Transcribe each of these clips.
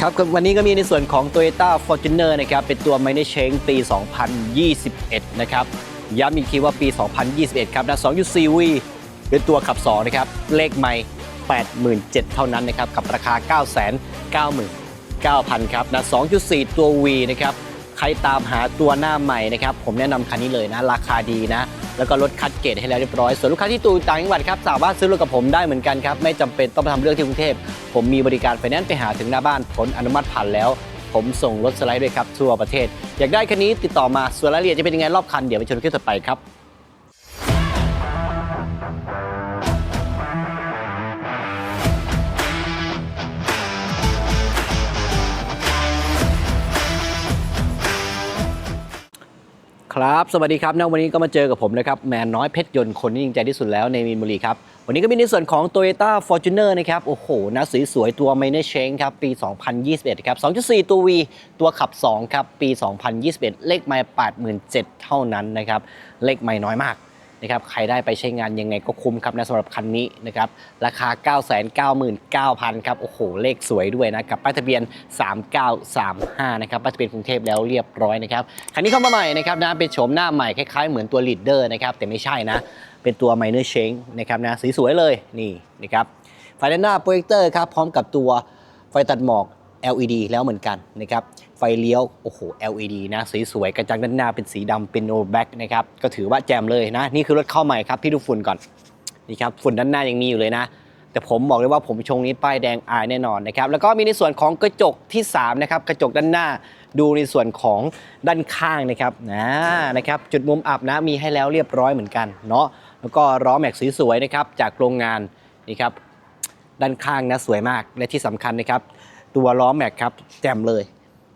ครับวันนี้ก็มีในส่วนของ Toyota Fortuner นะครับเป็นตัว m i n o r Change ปี 2021 นะครับย้ำอีกทีว่าปี 2021 ครับนะ 2.4V เป็นตัวขับ 2 นะครับ เลขไม่87,000 เท่านั้นนะครับ กับราคา 999,000 ครับนะ2.4 ตัว V นะครับ ใครตามหาตัวหน้าใหม่นะครับ ผมแนะนำคันนี้เลยนะ ราคาดีนะ แล้วก็ลดคัดเกรดให้แล้วเรียบร้อย ส่วนลูกค้าที่ตูต่างจังหวัดครับสามารถซื้อรถกับผมได้เหมือนกันครับ ไม่จำเป็นต้องไปทำเรื่องที่กรุงเทพ ผมมีบริการไฟแนนซ์ไปหาถึงหน้าบ้านผลอนุมัติผ่านแล้ว ผมส่งรถสไลด์ด้วยครับทั่วประเทศ อยากได้คันนี้ติดต่อมาส่วนรายละเอียดจะเป็นยังไงรอบคันเดี๋ยวไปชมคลิปต่อไปครับ ครับ สวัสดีครับนะวันนี้ก็มาเจอกับผมนะครับ แมนน้อยเพชรยนต์คนที่จริงใจที่สุดแล้วในมีนบุรีครับ วันนี้ก็มีในส่วนของ Toyota Fortuner นะครับ โอ้โหนะสสวยๆตัว m i n o r Change ครับ ปี 2021 ครับ 2.4 ตัว V ตัวขับ 2 ครับ ปี 2021 เลขไม่87 เท่านั้นนะครับ เลขไม่น้อยมาก นะครับใครได้ไปใช้งานยังไงก็คุ้มครับนะสำหรับคันนี้นะครับราคา 999,000ครับโอ้โหเลขสวยด้วยนะกับป้ายทะเบียน 3935นะครับป้ายทะเบียนกรุงเทพแล้วเรียบร้อยนะครับคันนี้เข้ามาใหม่นะครับนะเป็นโฉมหน้าใหม่คล้ายๆเหมือนตัว Leader นะครับแต่ไม่ใช่นะเป็นตัว Minor Change นะครับนะสีสวยเลยนี่นะครับไฟด้านหน้าโปรเจคเตอร์ครับพร้อมกับตัวไฟตัดหมอก LED แล้วเหมือนกันนะครับ ไฟเลี้ยว โอ้โห LED นะสวยๆกระจังด้านหน้าเป็นสีดำเป็นโนแบ็กนะครับ ก็ถือว่าแจมเลยนะ นี่คือรถเข้าใหม่ครับ พี่ดูฝุ่นก่อน นี่ครับ ฝุ่นด้านหน้ายังมีอยู่เลยนะ แต่ผมบอกเลยว่าผมชงนี้ป้ายแดงอายแน่นอนนะครับ แล้วก็มีในส่วนของกระจกที่ 3 นะครับ กระจกด้านหน้าดูในส่วนของด้านข้างนะครับนะนะครับ จุดมุมอับนะมีให้แล้วเรียบร้อยเหมือนกันเนาะแล้วก็ล้อแม็กสวยๆนะครับจากโรงงานนี่ครับด้านข้างนะสวยมากและที่สำคัญนะครับ ตัวล้อแม็กครับแจ่มเลย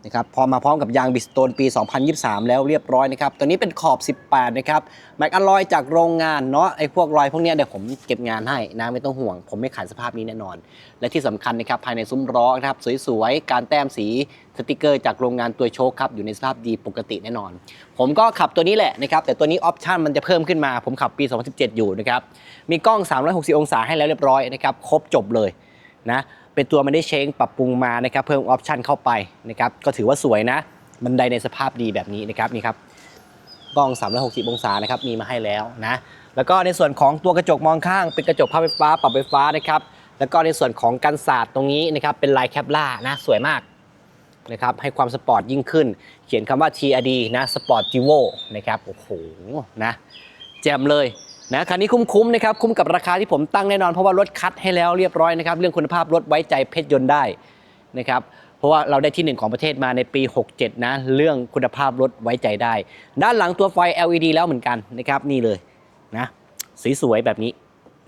นะครับพอมาพร้อมกับยางบิสโตนปี 2023 แล้วเรียบร้อยนะครับตัวนี้เป็นขอบ 18 นะครับแม็กอลลอยจากโรงงานเนาะไอ้พวกรอยพวกเนี้ยเดี๋ยวผมเก็บงานให้นะไม่ต้องห่วง ผมไม่ขายสภาพนี้แน่นอน และที่สำคัญนะครับภายในซุ้มล้อนะครับสวยๆ การแต้มสีสติกเกอร์จากโรงงานตัวโชคครับอยู่ในสภาพดีปกติแน่นอน ผมก็ขับตัวนี้แหละนะครับแต่ตัวนี้ออปชันมันจะเพิ่มขึ้นมาผมขับปี 2017 อยู่นะครับมีกล้อง 360 องศาให้แล้วเรียบร้อยนะครับครบจบเลยนะ เป็นตัวมันได้เชงปรับปรุงมานะครับ เพิ่มออปชันเข้าไปนะครับ ก็ถือว่าสวยนะ บันไดในสภาพดีแบบนี้นะครับนี่ครับกล้อง 360 องศานะครับ มีมาให้แล้วนะ แล้วก็ในส่วนของตัวกระจกมองข้าง เป็นกระจกภาพไฟฟ้า ปรับไฟฟ้านะครับ แล้วก็ในส่วนของกันศาสตร์ตรงนี้นะครับ เป็นลายแคปล่านะ สวยมากนะครับ ให้ความสปอร์ตยิ่งขึ้น เขียนคำว่า TRD นะสปอร์ตจิโวนะครับ โอ้โห นะ แจ่มเลย นะคันนี้คุ้มๆนะครับคุ้มกับราคาที่ผมตั้งแน่นอนเพราะว่ารถคัดให้แล้วเรียบร้อยนะครับเรื่องคุณภาพรถไว้ใจเพชรยนต์ได้นะครับเพราะว่าเราได้ที่หนึ่งของประเทศมาในปี 67 นะ เรื่องคุณภาพรถไว้ใจได้ ด้านหลังตัวไฟ LED แล้วเหมือนกันนะครับนี่เลยนะสสวยแบบนี้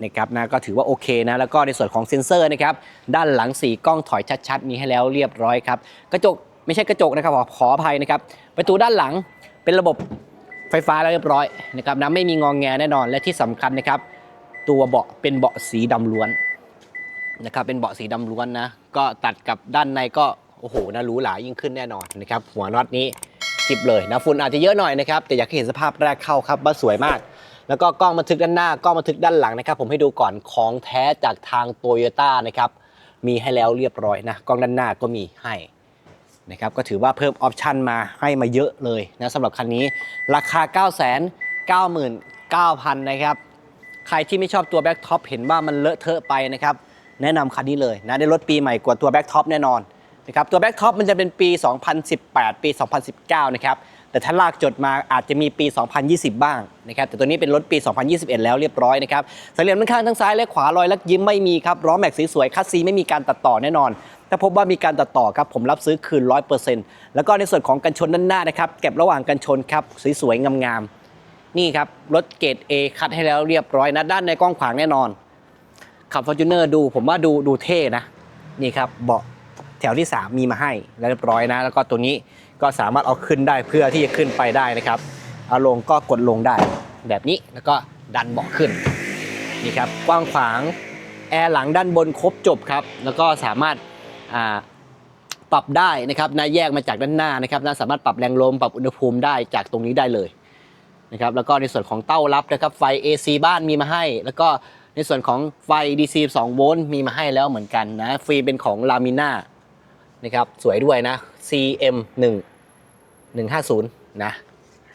นะครับนะก็ถือว่าโอเคนะแล้วก็ในส่วนของเซ็นเซอร์นะครับด้านหลังสีกล้องถอยชัดๆ มีให้แล้วเรียบร้อยครับกระจกไม่ใช่กระจกนะครับขอขออภัยนะครับประตูด้านหลังเป็นระบบ ไฟฟ้าแล้วเรียบร้อยนะครับนะไม่มีงองแงแน่นอน และที่สำคัญนะครับ ตัวเบาะเป็นเบาะสีดำล้วนนะครับเป็นเบาะสีดำล้วนนะก็ตัดกับด้านในก็โอ้โหนะหรูหรายิ่งขึ้นแน่นอนนะครับหัวน็อตนี้จิบเลยนะฝุ่นอาจจะเยอะหน่อยนะครับแต่อยากให้เห็นสภาพแรกเข้าครับว่าสวยมาก แล้วก็กล้องบันทึกด้านหน้ากล้องบันทึกด้านหลังนะครับ ผมให้ดูก่อนของแท้จากทางโตโยต้านะครับมีให้แล้วเรียบร้อยนะกล้องด้านหน้าก็มีให้ นะครับก็ถือว่าเพิ่มออปชันมาให้มาเยอะเลยนะสำหรับคันนี้ราคา 9 9 9 9 0 0 0นะครับใครที่ไม่ชอบตัวแบ็กท็อปเห็นว่ามันเลอะเทอะไปนะครับแนะนำคันนี้เลยนะได้รถปีใหม่กว่าตัวแบ็กท็อปแน่นอนนะครับตัวแบ็กท็อปมันจะเป็นปี 2018 ปี 2019 นะครับแต่ถ้าลากจดมาอาจจะมีปี 2020 บ้างนะครับแต่ตัวนี้เป็นรถปี 2021 แล้วเรียบร้อยนะครับสังเหลี่ยมด้านข้างทั้งซ้ายและขวารอยลักยิ้มไม่มีครับล้อแม็กซ์สวยๆคัสซีไม่มีการตัดต่อแน่นอนถ้าพบว่ามีการตัดต่อครับผมรับซื้อคืน 100%แล้วก็ในส่วนของกันชนด้านหน้านะครับเก็บระหว่างกันชนครับสวยๆงามๆนี่ครับรถเกรด A คัดให้แล้วเรียบร้อยนะด้านในกว้างขวางแน่นอนขับ f o r t u n e r ดูผมว่าดูดูเท่นะนี่ครับเบาะแถวที่ 3 มีมาให้เรียบร้อยนะ แล้วก็ตัวนี้ก็สามารถเอาขึ้นได้เพื่อที่จะขึ้นไปได้นะครับ เอาลงก็กดลงได้แบบนี้แล้วก็ดันเบาะขึ้นนี่ครับกว้างขวางแอร์หลังด้านบนครบจบครับ แล้วก็สามารถ ปรับได้นะครับนะแยกมาจากด้านหน้านะครับนะสามารถปรับแรงลมปรับอุณหภูมิได้จากตรงนี้ได้เลยนะครับแล้วก็ในส่วนของเต้ารับนะครับไฟ AC บ้านมีมาให้ แล้วก็ในส่วนของไฟ DC 2โวลต์มีมาให้แล้วเหมือนกันนะฟรีเป็นของลามิน่านะครับสวยด้วยนะ CM 1 150นะ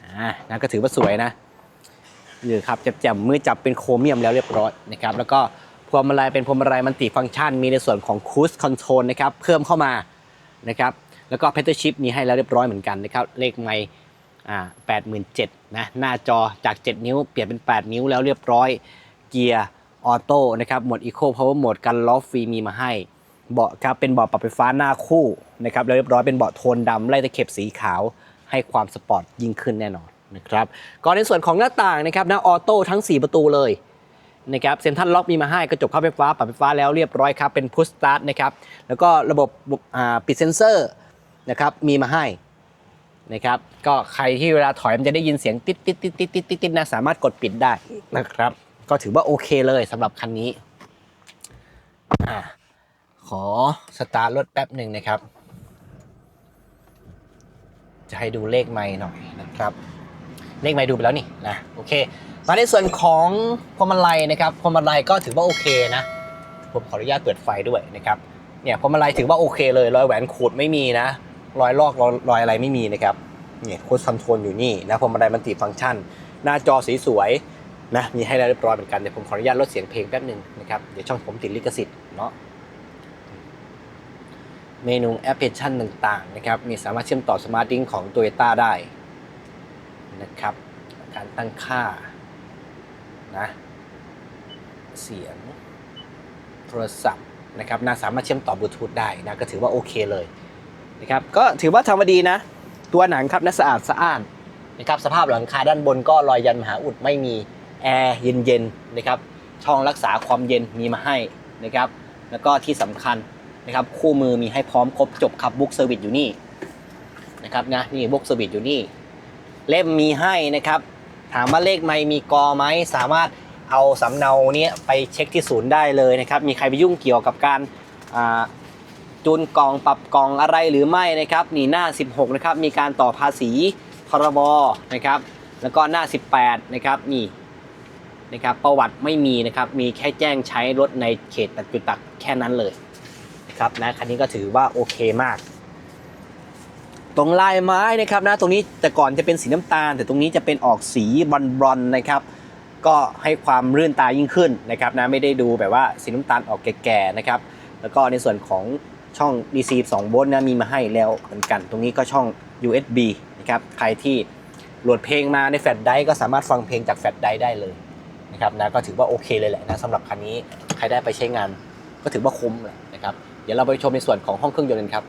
อ่านะก็ถือว่าสวยนะหรือครับแจ่มมือจับเป็นโครเมียมแล้วเรียบร้อยนะครับแล้วก็ พวงมาลัยเป็นพวงมาลัยมันติฟังก์ชัน มีในส่วนของคูสคอนโทรลนะครับเพิ่มเข้ามานะครับแล้วก็เพ t เทอร์ชิพมีให้แล้วเรียบร้อยเหมือนกันนะครับเลขไมค์อ่า87,000นะหน้าจอจาก 7 นิ้วเปลี่ยนเป็น 8 นิ้วแล้วเรียบร้อยเกียร์ออโต้นะครับโหมดอีโคพาวเวอร์โหมดกันล้อฟรีมีมาให้เบาะครับเป็นเบาะปรับไฟฟ้าหน้าคู่นะครับแล้วเรียบร้อยเป็นเบาะโทนดำไล่ตะเข็บสีขาวให้ความสปอร์ตยิ่งขึ้นแน่นอนนะครับก่อนในส่วนของหน้าต่างนะครับหน้าออโต้ทั้ง 4 ประตูเลย นะครับเซ็นทรัลล็อกมีมาให้กระจกเข้าไฟฟ้าปรับไฟฟ้าแล้วเรียบร้อยครับเป็นพุชสตาร์ทนะครับแล้วก็ระบบอ่าปิดเซนเซอร์นะครับมีมาให้นะครับก็ใครที่เวลาถอยมันจะได้ยินเสียงติดติดติดติดติดติดนะสามารถกดปิดได้นะครับ ก็ถือว่าโอเคเลยสำหรับคันนี้อ่าขอสตาร์ทรถแป๊บหนึ่งนะครับ จะให้ดูเลขไม่หน่อยนะครับ เลขไม่ดูไปแล้วนี่นะโอเคมาในส่วนของพวงมาลัยนะครับพวงมาลัยก็ถือว่าโอเคนะผมขออนุญาตเปิดไฟด้วยนะครับเนี่ยพวงมาลัยถือว่าโอเคเลยรอยแหวนขูดไม่มีนะ รอยลอกรอยอะไรไม่มีนะครับเนี่ยโค้ดคอนโทรลอยู่นี่นะพวงมาลัยมันติฟังก์ชัน หน้าจอสีสวยนะมีให้เรียบร้อยเหมือนกันเดี๋ยวผมขออนุญาตลดเสียงเพลงแป๊บหนึ่งนะครับเดี๋ยวช่องผมติดลิขสิทธิ์เนาะเมนูแอปพลิเคชันต่างๆนะครับมีสามารถเชื่อมต่อสมาร์ท i ิงของ Toyota ได้ นะครับ การตั้งค่านะเสียงโทรศัพท์นะครับน่าสามารถเชื่อมต่อบลูทูธได้นะก็ถือว่าโอเคเลยนะครับก็ถือว่าทำมาดีนะ ตัวหนังครับนะสะอาดสะอ้านนะครับสภาพหลังคาด้านบนก็รอยยันมหาอุดไม่มีแอร์เย็นๆนะครับช่องรักษาความเย็นมีมาให้นะครับแล้วก็ที่สำคัญนะครับคู่มือมีให้พร้อมครบจบครับบุ๊กเซอร์วิสอยู่นี่นะครับนะนี่บุ๊กเซอร์วิสอยู่นี่ เล่มมีให้นะครับ ถามว่าเลขไม่มีกอไหมสามารถเอาสำเนาเนี้ยไปเช็คที่ศูนย์ได้เลยนะครับ มีใครไปยุ่งเกี่ยวกับการจูนกล่องปรับกล่องอะไรหรือไม่นะครับ นี่หน้า 16 นะครับ มีการต่อภาษีพรบนะครับ แล้วก็หน้า 18 นะครับนี่นะครับประวัติไม่มีนะครับ มีแค่แจ้งใช้รถในเขตตัดจุดตักแค่นั้นเลยนะครับนะคันนี้ก็ถือว่าโอเคมาก ตรงลายไม้นะครับนะตรงนี้แต่ก่อนจะเป็นสีน้ำตาล แต่ตรงนี้จะเป็นออกสีบอลบอลนะครับ ก็ให้ความรื่นตายิ่งขึ้นนะครับนะไม่ได้ดูแบบว่าสีน้ำตาลออกแก่ๆนะครับแล้วก็ในส่วนของช่อง DC 2โวลต์นะมีมาให้แล้วเหมือนกัน ตรงนี้ก็ช่อง USB นะครับใครที่โหลดเพลงมาในแฟลชไดร์ก็สามารถฟังเพลงจากแฟลชไดร์ได้เลยนะครับนะก็ถือว่าโอเคเลยแหละนะสำหรับคันนี้ใครได้ไปใช้งาน ก็ถือว่าคุ้มแหละนะครับเดี๋ยวเราไปชมในส่วนของห้องเครื่องยนต์กันครับ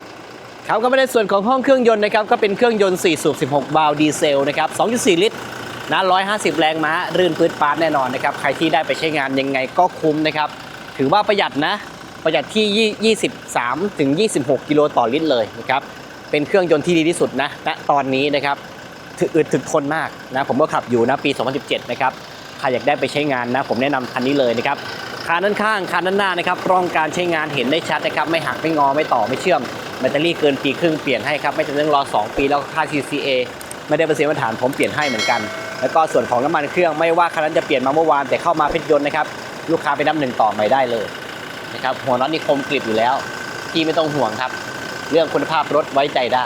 ครับก็มาในส่วนของห้องเครื่องยนต์นะครับก็เป็นเครื่องยนต์4สูบ 16วาล์วดีเซลนะครับ 2.4 ลิตรนะ150 แรงม้า รื่นปืดปาดแน่นอนนะครับ ใครที่ได้ไปใช้งานยังไงก็คุ้มนะครับ ถือว่าประหยัดนะ ประหยัดที่ 23 ถึง 26 กิโลต่อลิตรเลยนะครับ เป็นเครื่องยนต์ที่ดีที่สุดนะณตอนนี้นะครับถึกอึดถึกทนมากนะ ผมก็ขับอยู่นะปี 2017 นะครับ ใครอยากได้ไปใช้งานนะ ผมแนะนำคันนี้เลยนะครับ คานด้านข้าง คานด้านหน้านะครับ ร่องการใช้งานเห็นได้ชัดนะครับ ไม่หัก ไม่งอ ไม่ต่อ ไม่เชื่อม แบตเตอรี่เกินปีครึ่งเปลี่ยนให้ครับไม่จำเป็นต้องรอ 2 ปีแล้วค่า TCA ไม่ได้เปอร์เซ็นต์มาตรฐานผมเปลี่ยนให้เหมือนกัน แล้วก็ส่วนของน้ำมันเครื่องไม่ว่าคันนั้นจะเปลี่ยนมาเมื่อวานแต่เข้ามาเพชรยนต์นะครับลูกค้าไปน้ำหนึ่งต่อไม่ได้เลยนะครับหัวน็อตนี่คมกริบอยู่แล้วพี่ไม่ต้องห่วงครับ เรื่องคุณภาพรถไว้ใจได้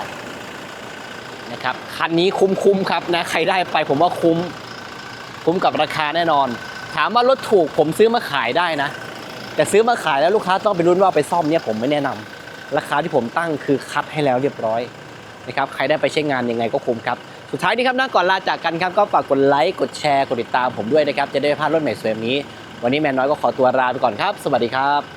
นะครับคันนี้คุ้มๆครับนะใครได้ไปผมว่าคุ้มคุ้มกับราคาแน่นอน ถามว่ารถถูกผมซื้อมาขายได้นะ แต่ซื้อมาขายแล้วลูกค้าต้องไปรุ้นว่าไปซ่อมเนี่ยผมไม่แนะนำ ราคาที่ผมตั้งคือคัดให้แล้วเรียบร้อยนะครับใครได้ไปใช้งานยังไงก็คุ้มครับ สุดท้ายนี้ครับนะก่อนลาจากกันครับก็ฝากกดไลค์กดแชร์กดติดตามผมด้วยนะครับจะได้ไม่พลาดรถใหม่สวยแบบนี้ วันนี้แมนน้อยก็ขอตัวลาไปก่อนครับ สวัสดีครับ